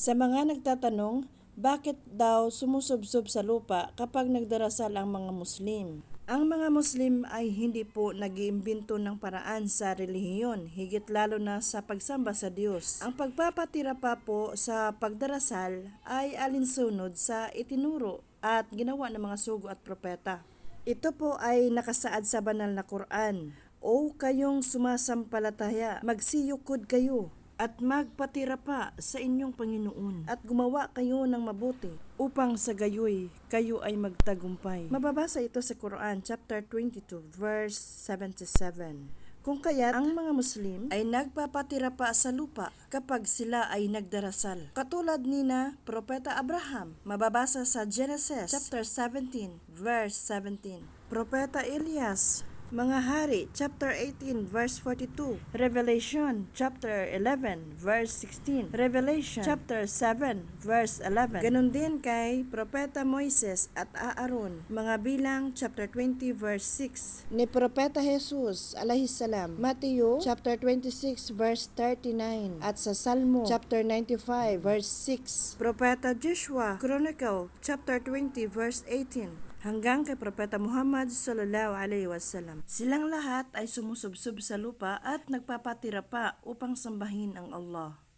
Sa mga nagtatanong, bakit daw sumusubsob sa lupa kapag nagdarasal ang mga Muslim? Ang mga Muslim ay hindi po nag-iimbento ng paraan sa relihiyon, higit lalo na sa pagsamba sa Diyos. Ang pagpapatira pa po sa pagdarasal ay alinsunod sa itinuro at ginawa ng mga sugo at propeta. Ito po ay nakasaad sa banal na Quran. O kayong sumasampalataya, magsiyukod kayo at magpatira pa sa inyong Panginoon at gumawa kayo ng mabuti upang sa gayoy kayo ay magtagumpay. Mababasa ito sa Quran chapter 22 verse 77. Kung kaya ang mga Muslim ay nagpapatira pa sa lupa kapag sila ay nagdarasal. Katulad ni na Propeta Abraham, mababasa sa Genesis chapter 17 verse 17. Propeta Elias, mga Hari, chapter 18, verse 42. Revelation, chapter 11, verse 16. Revelation, chapter 7, verse 11. Ganon din kay Propeta Moises at Aaron, mga bilang, chapter 20, verse 6. Ni Propeta Jesus, salam, Matthew, chapter 26, verse 39. At sa Salmo, chapter 95, verse 6. Propeta Joshua, Chronicle, chapter 20, verse 18 hanggang kay Propeta Muhammad sallallahu alaihi wasallam. Silang lahat ay sumusubsob sa lupa at nagpapatira pa upang sambahin ang Allah.